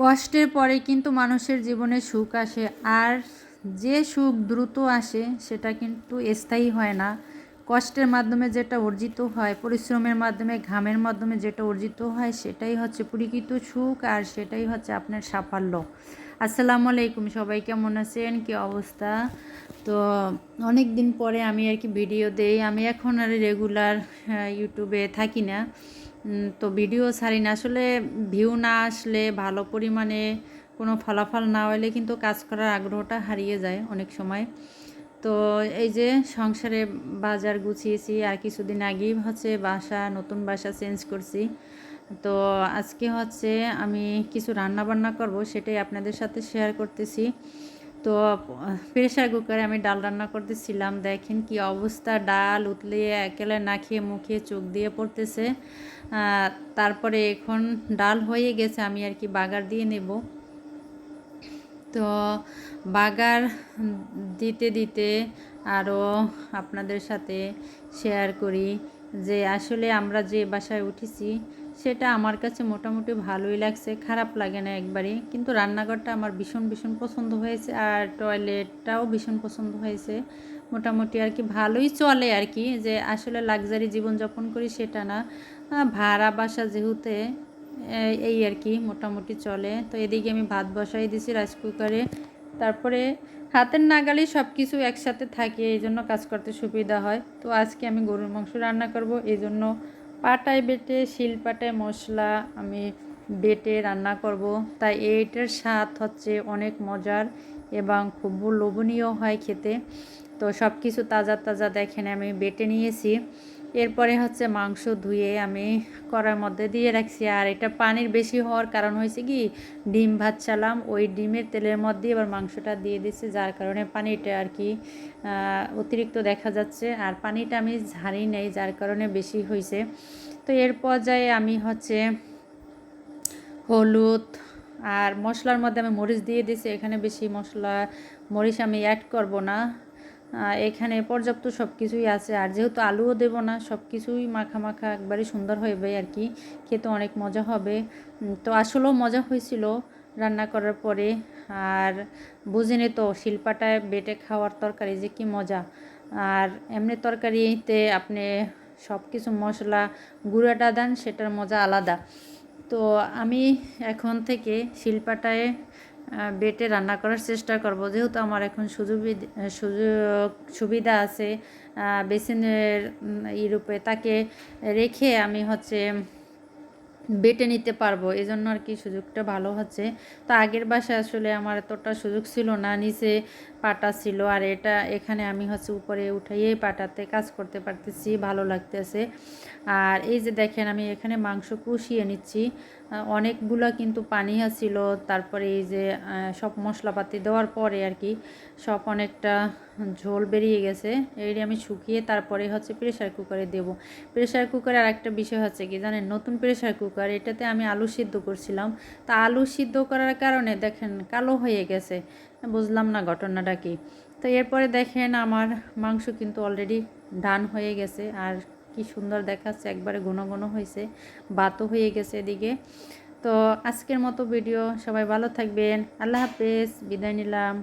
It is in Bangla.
কষ্টের পরে কিন্তু মানুষের জীবনে সুখ আসে। আর যে সুখ দ্রুত আসে, সেটা কিন্তু স্থায়ী হয় না। কষ্টের মাধ্যমে যেটা অর্জিত হয়, পরিশ্রমের মাধ্যমে, ঘামের মাধ্যমে যেটা অর্জিত হয়, সেটাই হচ্ছে পরিকৃত সুখ আর সেটাই হচ্ছে আপনার সাফল্য। আসসালামু আলাইকুম, সবাই কেমন আছেন? কি অবস্থা? তো অনেক দিন পরে আমি আর কি ভিডিও দেই। আমি এখন আর রেগুলার ইউটিউবে থাকি না। তো ভিডিও ছাড়ি না আসলে ভিউ না আসলে ভালো পরিমাণে কোনো ফলাফল না হলে কিন্তু কাজ করার আগ্রহটা হারিয়ে যায় অনেক সময়। তো এই যে সংসারে বাজার গুছিয়েছি আর কিছুদিন আগেই হচ্ছে বাসা, নতুন বাসা চেঞ্জ করছি। তো আজকে হচ্ছে আমি কিছু রান্না বান্না করব সেটাই আপনাদের সাথে শেয়ার করতেছি। তো প্রেশার কুকারে আমি ডাল রান্না করতেছিলাম। দেখেন কি অবস্থা, ডাল উতলে একেলে না খেয়ে মুখে চোখ দিয়ে পড়তেছে। তারপরে এখন ডাল হয়ে গেছে, আমি আর কি বাগার দিয়ে নেব। তো, বাগার দিতে দিতে আরও আপনাদের সাথে শেয়ার করি। যে আসলে আমরা যে বাসায় উঠেছি, সেটা আমার কাছে মোটামুটি ভালোই লাগছে, খারাপ লাগে না একবারই কিন্তু রান্নাঘরটা আমার ভীষণ ভীষণ পছন্দ হয়েছে আর টয়লেটটাও ভীষণ পছন্দ হয়েছে। মোটামুটি আর কি ভালোই চলে আর কি, যে আসলে লাক্সারি জীবনযাপন করি সেটা না। ভাড়া বাসা যেহেতু এই- আর কি মোটামুটি চলে। তো এদিকে আমি ভাত বসাই দিছি রাইস কুকারে। তারপরে হাতের নাগালে সব কিছু একসাথে থাকে এই জন্য কাজ করতে সুবিধা হয়। তো আজকে আমি গরুর মাংস রান্না করব এই জন্য পাটায় বেটে, শিল পাটায় মশলা আমি বেটে রান্না করব। তাই এইটার স্বাদ হচ্ছে অনেক মজার এবং খুব লোভনীয় হয় খেতে। তো সব কিছু তাজা তাজা দেখেন আমি বেটে নিয়েছি। এরপরে হচ্ছে মাংস ধুয়ে আমি কড়ার মধ্যে দিয়ে রাখছি। আর এটা পানির বেশি হওয়ার কারণ হয়েছে কি? ডিম ভাত চালাম ওই ডিমের তেলের মধ্যে এবার মাংসটা দিয়ে দিচ্ছে, যার কারণে পানিটা আর কি অতিরিক্ত দেখা যাচ্ছে। আর পানিটা আমি ঝাড়ি নেই, যার কারণে বেশি হয়েছে। তো এর পর্যায়ে আমি হচ্ছে হলুদ আর মশলার মধ্যে আমি মরিচ দিয়ে দিছি এখানে বেশি মশলা, মরিচ আমি অ্যাড করব না। এখানে পর্যাপ্ত সব কিছুই আছে। আর যেহেতু আলুও দেব না সব কিছুই মাখা মাখা একবারে সুন্দর হবে আর কি। খেতে অনেক মজা হবে। তো আসলেও মজা হয়েছিল রান্না করার পরে। আর বুঝিনি তো, শিল্পাটায় বেটে খাওয়ার তরকারি যে কি মজা। আর এমনি তরকারিতে আপনি সব কিছু মশলা, গুঁড়াটা দেন, সেটার মজা আলাদা। তো আমি এখন থেকে শিল্পাটায় বেটে রান্না করার চেষ্টা করব। যেহেতু আমার এখন সুযোগ সুযোগ সুবিধা আছে বেসিনের ইউরোপে তাকে রেখে আমি হচ্ছে বেটে নিতে পারব। এই জন্য আর কি সুযোগটা ভালো হচ্ছে। তো আগের বাসায় আসলে আমার এতটা সুযোগ ছিল না, নিচে পাটা ছিল। আর এটা এখানে আমি হচ্ছে উপরে উঠাইয়ে পাটাতে কাজ করতে পারতেছি, ভালো লাগতেছে। আর এই যে দেখেন আমি এখানে মাংস কষিয়ে নিচ্ছি। অনেকগুলো কিন্তু পানি ছিল তারপরে এই যে সব মশলাপাতি দেওয়ার পরে আর কি, সব অনেকটা ঝোল বেরিয়ে গেছে। এই আমি শুকিয়ে তারপরে হচ্ছে প্রেশার কুকারে দেব। প্রেশার কুকারে আর একটা বিষয় হচ্ছে কি জানেন, নতুন প্রেশার কুকার এটাতে আমি আলু সিদ্ধ করছিলাম। তা আলু সিদ্ধ করার কারণে দেখেন কালো হয়ে গেছে। বুঝলাম না ঘটনাটা কি। তো এরপরে দেখেন আমার মাংস কিন্তু অলরেডি ডান হয়ে গেছে। আর কি সুন্দর দেখাচ্ছে, একবারে ঘন ঘন হয়েছে, বাতও হয়ে গেছে এদিকে। তো আজকের মতো ভিডিও, সবাই ভালো থাকবেন, আল্লাহ হাফেজ, বিদায় নিলাম।